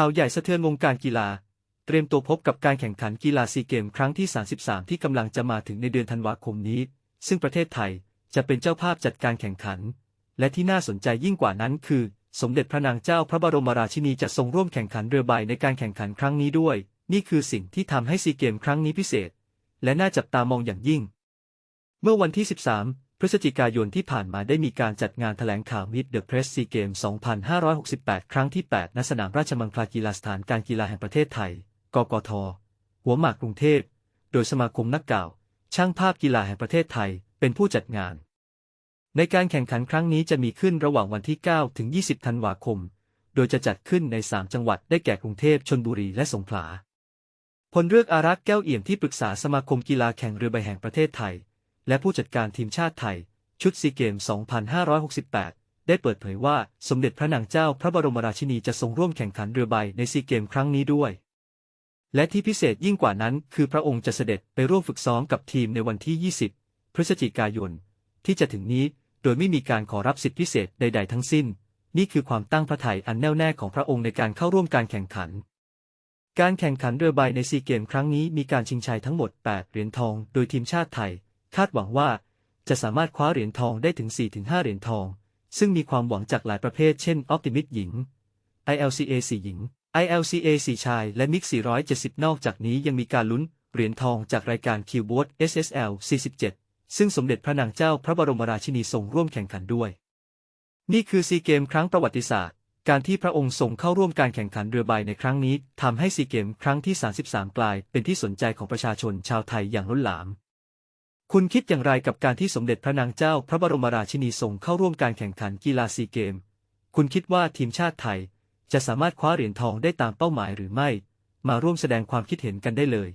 ข่าวใหญ่สะเทือนวงการกีฬา เตรียมตัวพบกับการแข่งขันกีฬาซีเกมครั้งที่ 33 ที่กำลังจะมาถึงในเดือนธันวาคมนี้ ซึ่งประเทศไทยจะเป็นเจ้าภาพจัดการแข่งขัน และที่น่าสนใจยิ่งกว่านั้นคือ สมเด็จพระนางเจ้าพระบรมราชินีจะทรงร่วมแข่งขันเรือใบในการแข่งขันครั้งนี้ด้วย นี่คือสิ่งที่ทำให้ซีเกมครั้งนี้พิเศษ และน่าจับตามองอย่างยิ่ง เมื่อวันที่ 13 พฤศจิกายนที่ผ่านมาได้มีการจัดงานแถลงข่าว Meet the Press SEA Games 2568 ครั้งที่ 8 ณ สนามราชมังคลากีฬาสถานการกีฬาแห่งประเทศไทย กกท หัวหมากกรุงเทพ โดยสมาคมนักกล่าว ช่างภาพกีฬาแห่งประเทศไทย เป็นผู้จัดงาน ในการแข่งขันครั้งนี้จะมีขึ้นระหว่างวันที่ 9 ถึง 20 ธันวาคม โดยจะจัดขึ้นใน 3 จังหวัด ได้แก่กรุงเทพชลบุรี และสงขลา พลเรือกอารักษ์แก้วเอี่ยมที่ปรึกษาสมาคมกีฬาแข่งเรือใบแห่งประเทศไทย และผู้จัดการทีมชาติไทย ชุดซีเกม 2568 ได้เปิดเผยว่าสมเด็จพระนางเจ้าพระบรมราชินีจะทรงร่วมแข่งขันเรือใบในซีเกมครั้งนี้ด้วย และที่พิเศษยิ่งกว่านั้น คือพระองค์จะเสด็จไปร่วมฝึกซ้อมกับทีมในวันที่ 20 พฤศจิกายน ที่จะถึงนี้โดยไม่มีการขอรับสิทธิพิเศษใด ๆ ทั้งสิ้น นี่คือความตั้งพระทัยอันแน่วแน่ของพระองค์ในการเข้าร่วมการแข่งขันการแข่งขันเรือใบในซีเกมครั้งนี้มีการชิงชัยทั้งหมด 8 เหรียญทอง โดยทีมชาติไทย คาดหวังว่าจะสามารถคว้าเหรียญทองได้ถึง 4-5 เหรียญทอง ซึ่งมีความหวังจากหลายประเภท เช่น Optimist หญิง ILCA 4 หญิง ILCA 4 ชาย และ Mix 470 นอกจากนี้ยังมีการลุ้นเหรียญทองจากรายการ q b o a r d SSL 47 ซึ่งสมเด็จพระนางเจ้าพระบรมราชินีทรงร่วมแข่งขันด้วย นี่คือซีเกมครั้งประวัติศาสตร์ การที่พระองค์ทรงเข้าร่วมการแข่งขันเรือใบในครั้งนี้ทำให้ซีเกมครั้งที่ 33 กลายเป็นที่สนใจของประชาชนชาวไทยอย่างล้นหลาม คุณคิดอย่างไรกับการที่สมเด็จพระนางเจ้าพระบรมราชินีทรงเข้าร่วมการแข่งขันกีฬาซีเกม คุณคิดว่าทีมชาติไทย จะสามารถคว้าเหรียญทองได้ตามเป้าหมายหรือไม่ มาร่วมแสดงความคิดเห็นกันได้เลย